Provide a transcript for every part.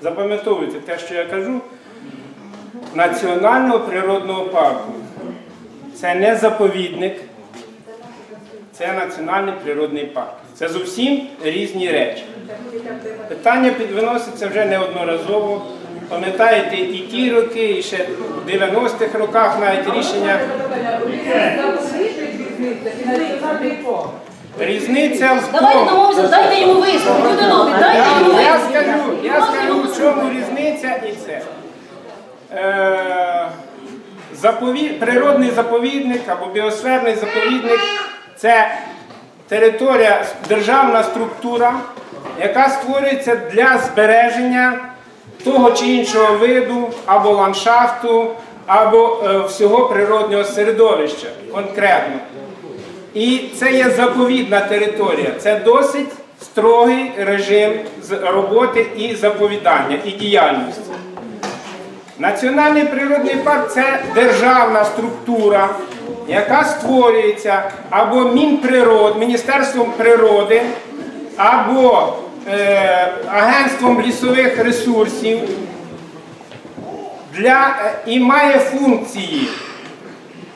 Запам'ятовуйте те, що я кажу. Національного природного парку. Це не заповідник, це національний природний парк. Це зовсім різні речі. Питання підвиноситься вже неодноразово. Пам'ятаєте, і ті роки, і ще в 90-х роках навіть рішення. Різниця в Давайте домовимося, дайте йому виступ. Люди дайте йому Я скажу, я скажу, в чому різниця і це. Е, запові- Природний заповідник або біосферний заповідник це територія, державна структура, яка створюється для збереження того чи іншого виду або ландшафту, або е, всього природнього середовища конкретно. І це є заповідна територія. Це досить строгий режим роботи і заповідання, і діяльності. Національний природний парк це державна структура, яка створюється або Мінприрод, Міністерством природи, або е, Агентством лісових ресурсів для, е, і має функції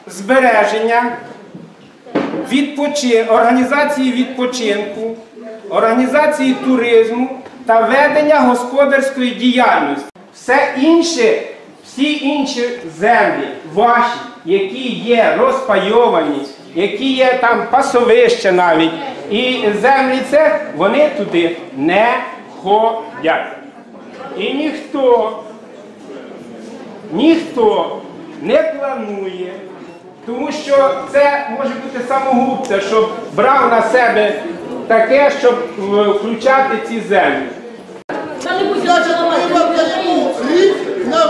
збереження відпочи... організації відпочинку, організації туризму та ведення господарської діяльності. Все інше, всі інші землі ваші, які є розпайовані, які є там пасовище навіть, і землі це, вони туди не ходять. І ніхто ніхто не планує, тому що це може бути самогубце, щоб брав на себе таке, щоб е, включати ці землі. Не.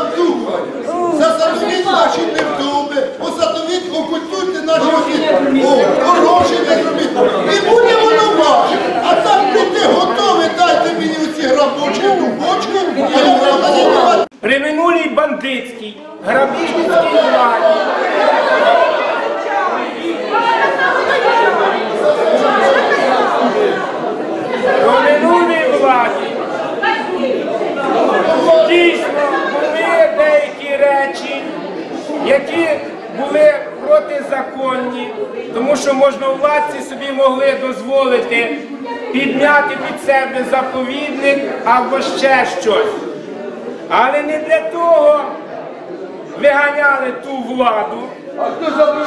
Засадовіть наші невдуми, осадовіть, окультуйте наші освіти. О, Орошення зробіть. І буде воно ваше. А так будьте готові, дайте мені оці грабочі дубочки, а я вам При минулій бандитській, грабіжницькій владі При минулій владі дійсно були деякі речі, які були протизаконні, тому що можновладці собі могли дозволити підняти під себе заповідник або ще щось. Але не для того виганяли ту владу,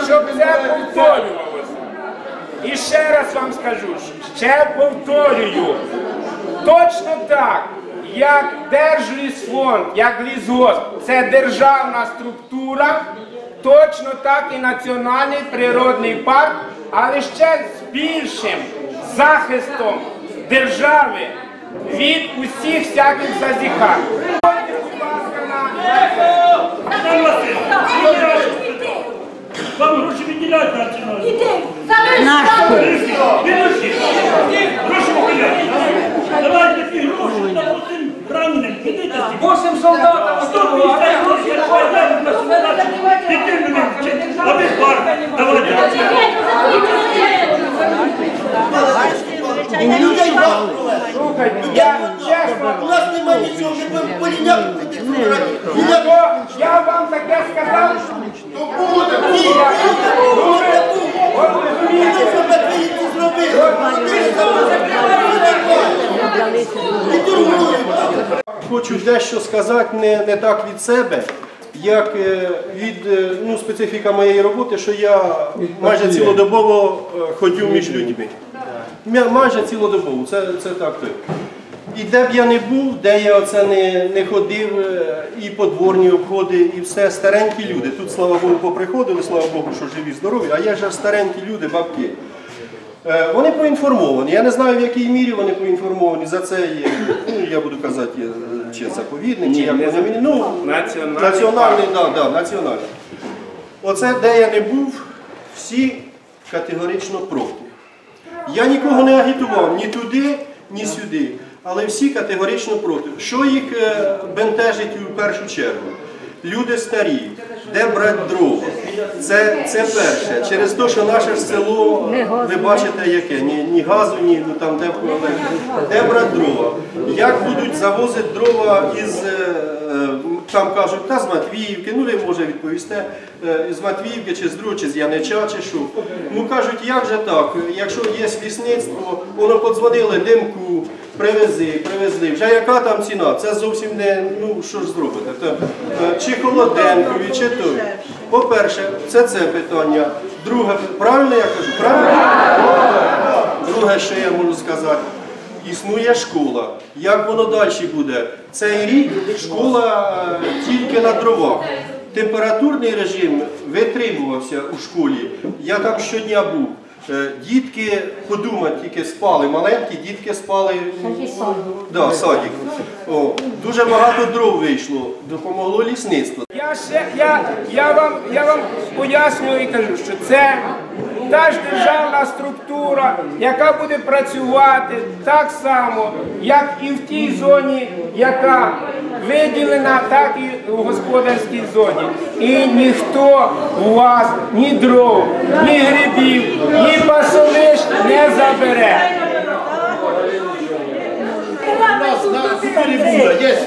щоб це повторювалося. І ще раз вам скажу, ще повторюю, точно так, як Держлісфонд, як лісгосп, це державна структура, точно так і Національний природний парк, але ще з більшим захистом держави від усіх всяких зазіхань. Вам гроші виділяють національно. Іди, залиш там. Гроші виділяють. Давайте ті гроші та потім раненим. Підите ті. Восемь солдатів 150 грошей відправляють на солдатів. Дітей мене вчить. А ви парк, давайте. У нас немає нічого, ми то я вам таке сказав, буде, що торгуємо. Хочу дещо сказати не, не так від себе, як е, від е, ну, специфіка моєї роботи, що я майже цілодобово е, ходю між людьми. Майже цілодобово, це, це так. то. І де б я не був, де я оце не, не ходив, і подворні обходи, і все, старенькі люди. Тут, слава Богу, поприходили, слава Богу, що живі, здорові, а є ж старенькі люди, бабки. Е, Вони поінформовані. Я не знаю, в якій мірі вони поінформовані. За це є, ну, я буду казати, є, чи заповідник, чи як вони мені. Ну, Національний національний, да, да, національний. Оце, де я не був, всі категорично проти. Я нікого не агітував ні туди, ні сюди. Але всі категорично проти. Що їх е, бентежить у першу чергу? Люди старі, де брати дрова. Це, це перше. Через те, що наше ж село, ви бачите, яке, ні, ні газу, ні ну, там, де, де брати дрова. Як будуть завозити дрова із, е, там кажуть, та з Матвіївки, ну ви може відповісте, е, з Матвіївки, чи з Дру, чи з Янича, чи що. Ну кажуть, як же так, якщо є лісництво, воно подзвонили димку, привези, привезли. Вже яка там ціна? Це зовсім не, ну що ж зробите? То, е, чи холоденкові, чи то. По-перше, це це питання. Друге, правильно я кажу? Правильно? Друге, що я можу сказати. Існує школа. Як воно далі буде? Цей рік школа е, тільки на дровах. Температурний режим витримувався у школі. Я там щодня був. Е, Дітки, подумати, тільки спали, маленькі дітки спали да, садик. О, дуже багато дров вийшло, допомогло лісництво. Я ще я, я вам я вам пояснюю і кажу, що це та ж державна структура, яка буде працювати так само, як і в тій зоні, яка виділена, так і в господарській зоні. І ніхто у вас ні дров, ні грибів, ні пасовищ не забере. У нас є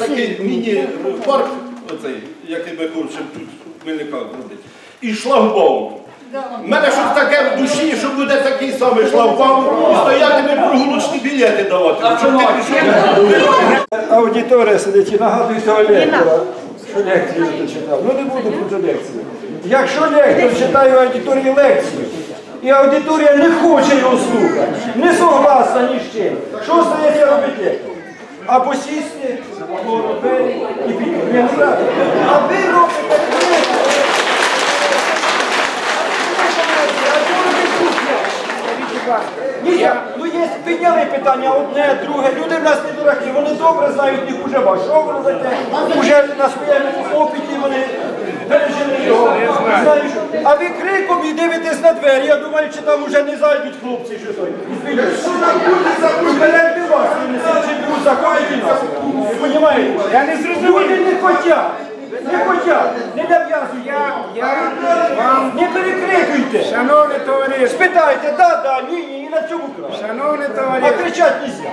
такий міні-парк, який ми хочемо тут в Хмельниках. І шлагбаум. У мене щось таке в душі, що буде такий самий шлагбаум, і стоятиме прогулочні білети давати. Щоб ти пішов. Аудиторія сидить і нагадує того лектора, що лекцію читав. Ну не буду про лекцію. Якщо лектор читає в аудиторії лекцію, і аудиторія не хоче його слухати, не согласна ні з чим, що стається робити лектор? Або сісти, або робити і піти. Ну. А ви робите лектор. Ні, я, ну є, підняли питання одне, друге. Люди в нас не дураки, вони добре знають, їх уже вас. Що ви робите? Уже на своєму опиті вони пережили його. Знаєш, а ви криком і дивитесь на двері. Я думаю, чи там уже не зайдуть хлопці, що той. Що там буде за Вперед вас, чи будуть заходити нас. Розумієте? Я не зрозумів. Люди не хочуть. Не хочуть, не нав'язують. Я, я вам, Не перекрикуйте. шановне товариство, Спитайте, да, да, ні, ні, і на цьому краю. шановне А товариство. кричать нельзя.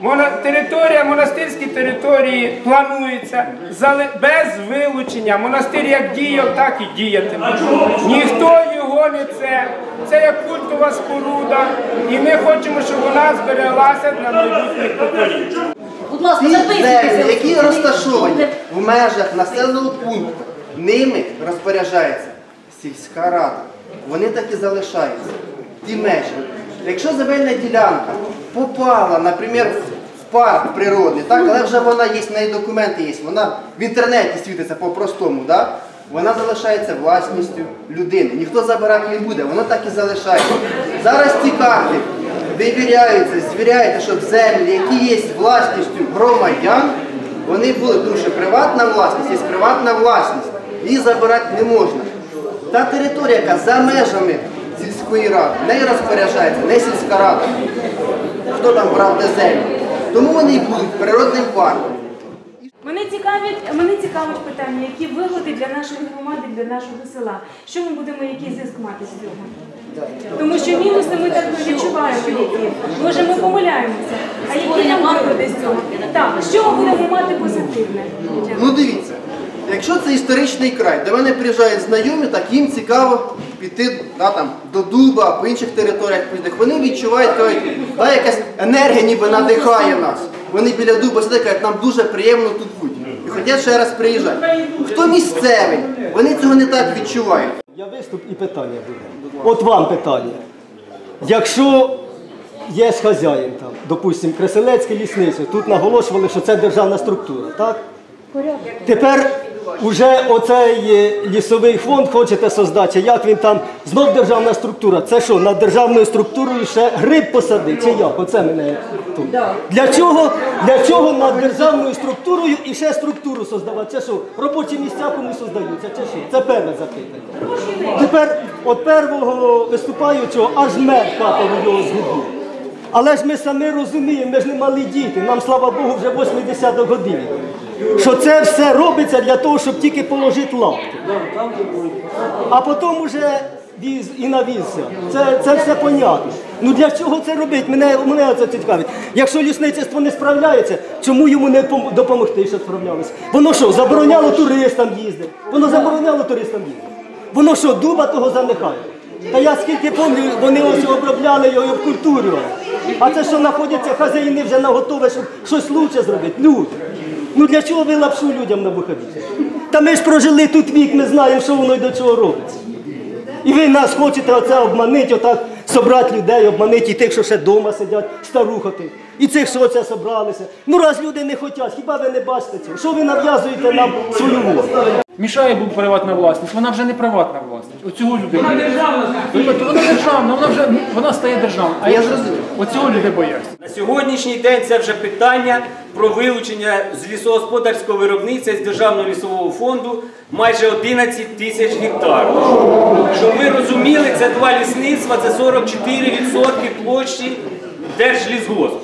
Мона- територія, монастирські території планується зали- без вилучення. Монастир як діяв, так і діятиме. Ніхто його не це. Це як культова споруда. І ми хочемо, щоб вона збереглася для майбутніх поколінь. Будь ласка, Ті землі, які розташовані в межах населеного пункту, ними розпоряджається сільська рада. Вони так і залишаються. Ті межі. Якщо земельна ділянка попала, наприклад, в парк природний, так, але вже вона є, в неї документи є, вона в інтернеті світиться по-простому, вона залишається власністю людини. Ніхто забирати не буде, воно так і залишається. Зараз ці карти вивіряються, звіряються, щоб землі, які є власністю громадян, вони були, тому що приватна власність є приватна власність. Її забирати не можна. Та територія, яка за межами сільської ради, нею розпоряджається не сільська рада. Хто там брав де землю. Тому вони і будуть природним парком. Мене цікавить, мене цікавить питання, які вигоди для нашої громади, для нашого села. Що ми будемо, який зиск мати з цього? Тому що мінуси ми так не відчуваємо, які. Може, ми помиляємося. А які нам вигоди з цього? Так, що ми будемо мати позитивне? Ну дивіться, якщо це історичний край, до мене приїжджають знайомі, так їм цікаво піти да, там, до Дуба, по інших територіях. Вони відчувають, кажуть, да, якась енергія ніби надихає нас. Вони біля дуба сидять, кажуть, нам дуже приємно тут бути. І хочуть ще раз приїжджати. Хто місцевий, вони цього не так відчувають. Я виступ і питання буде. От вам питання. Якщо є хазяїн там, допустимо, Креселецьке лісниця, тут наголошували, що це державна структура, так? Тепер уже оцей е, лісовий фонд хочете создати, як він там, знов державна структура. Це що, над державною структурою ще гриб посадить, чи як? Оце мене тут. Для чого, для чого над державною структурою і ще структуру создавати? Це що, робочі місця кому создаються, чи що? Це перше запитання. Тепер от первого виступаючого аж мед капав у його з. Але ж ми самі розуміємо, ми ж не малі діти, нам, слава Богу, вже 80 годин. Що це все робиться для того, щоб тільки положити лапки. А потім уже віз і навізся. Це, це все понятно. Ну для чого це робити? Мене, мене це цікавить. Якщо лісництво не справляється, чому йому не допомогти, щоб справлялося? Воно що, забороняло туристам їздити? Воно забороняло туристам їздити. Воно що, дуба того занехає? Та я скільки пам'ятаю, вони ось обробляли його і обкультурювали. А це що знаходяться хазяїни вже на готове, щоб щось лучше зробити. Люди. Ну для чого ви лапшу людям на виході? Та ми ж прожили тут вік, ми знаємо, що воно і до чого робиться. І ви нас хочете оце обманити, отак собрати людей, обманити і тих, що ще вдома сидять, старухати. І цих, що оце собралися. Ну раз люди не хочуть, хіба ви не бачите цього? Що ви нав'язуєте нам свою волю? Мішає був приватна власність, вона вже не приватна власність. Оцього люди. Вона державна. Вона державна, вона вже вона стає державною. А я зрозумів. Оцього люди бояться. На сьогоднішній день це вже питання про вилучення з лісогосподарського виробництва з Державного лісового фонду майже 11 тисяч гектарів. Щоб ви розуміли, це два лісництва, це 44% площі Держлісгосп.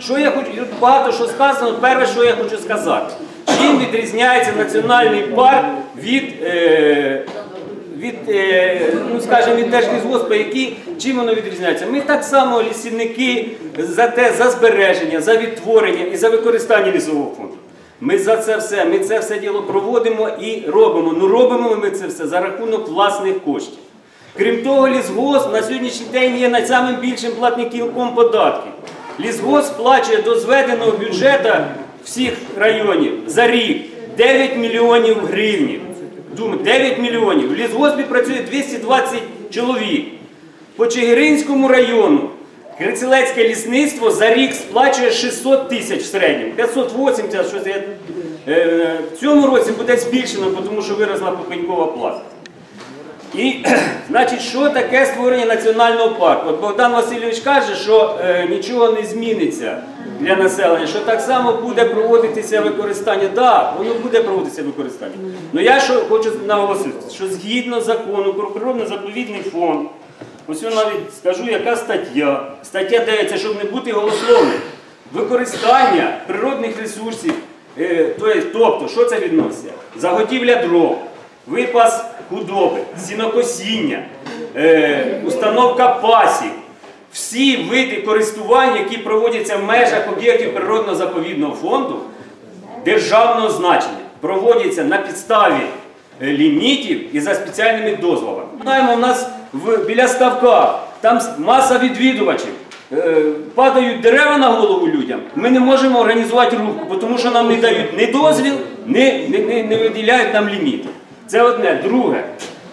Що я хочу, багато що сказано, перше, що я хочу сказати. Чим відрізняється національний парк від, е, від, е, ну, скажімо, від Держлісгоспа, які, чим воно відрізняється? Ми так само лісівники за те, за збереження, за відтворення і за використання лісового фонду. Ми за це все, ми це все діло проводимо і робимо. Ну робимо ми це все за рахунок власних коштів. Крім того, лісгосп на сьогоднішній день є найсамим більшим платником податків. Лісгосп сплачує до зведеного бюджету всіх районів за рік 9 мільйонів гривень. Думаю, 9 мільйонів. В лісгоспі працює 220 чоловік. По Чигиринському району Крицелецьке лісництво за рік сплачує 600 тисяч в середньому. 580, щось я... Е, в цьому році буде збільшено, тому що виросла попенькова плата. І, значить, що таке створення національного парку? От Богдан Васильович каже, що е, нічого не зміниться для населення, що так само буде проводитися використання. Так, воно буде проводитися використання. Але я що хочу наголосити, що згідно закону про природно-заповідний фонд, ось я навіть скажу, яка стаття. Стаття 9, це щоб не бути голословним. Використання природних ресурсів, е, тобто, що це відноситься? Заготівля дров, випас худоби, сінокосіння, е, установка пасік, всі види користування, які проводяться в межах об'єктів природно-заповідного фонду державного значення, проводяться на підставі е, лімітів і за спеціальними дозволами. Знаємо, у нас в, біля ставка там маса відвідувачів. Е, Падають дерева на голову людям, ми не можемо організувати рубку, тому що нам не дають ні дозвіл, ні, не, не виділяють нам ліміти. Це одне. Друге,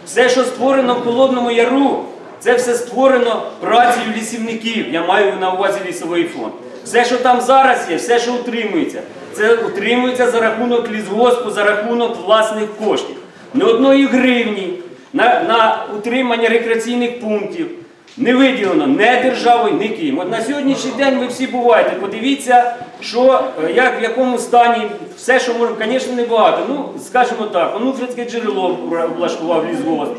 все, що створено в Холодному Яру, це все створено працею лісівників. Я маю на увазі лісовий фонд. Все, що там зараз є, все, що утримується, це утримується за рахунок лісгоспу, за рахунок власних коштів. Не одної гривні на, на утримання рекреаційних пунктів не виділено не державою, ні ким. От на сьогоднішній день ви всі буваєте. Подивіться, що е, як в якому стані все, що можемо, звісно, не багато. Ну, скажімо так, Онуфрицьке джерело облаштував лісгосп.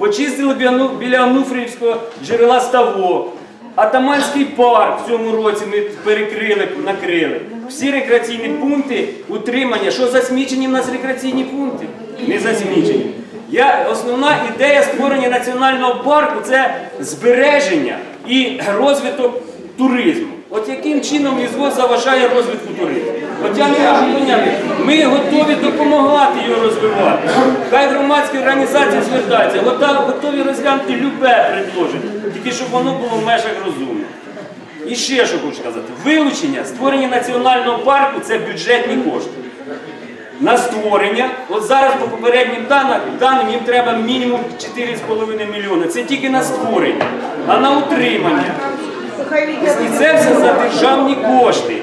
Почистили біля- біля джерела ставок. Атаманський парк в цьому році ми перекрили, накрили. Всі рекреаційні пункти утримання. Що засмічені в нас рекреаційні пункти? Не засмічені. Я, основна ідея створення національного парку це збереження і розвиток туризму. От яким чином лісгосп заважає розвитку туризму? От я не можу. Ми готові допомагати його розвивати. Хай громадські організації звертаються, готові розглянути любе предложення, тільки щоб воно було в межах розумних. І ще що хочу сказати: вилучення, створення національного парку це бюджетні кошти. На створення, от зараз по попереднім даним, їм треба мінімум 4,5 мільйони. Це тільки на створення, а на утримання. І це все за державні кошти.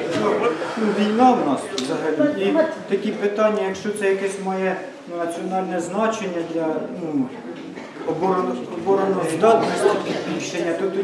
Війна в нас взагалі. І такі питання, якщо це якесь має ну, національне значення для ну, обороно- обороноздатності рішення, то тоді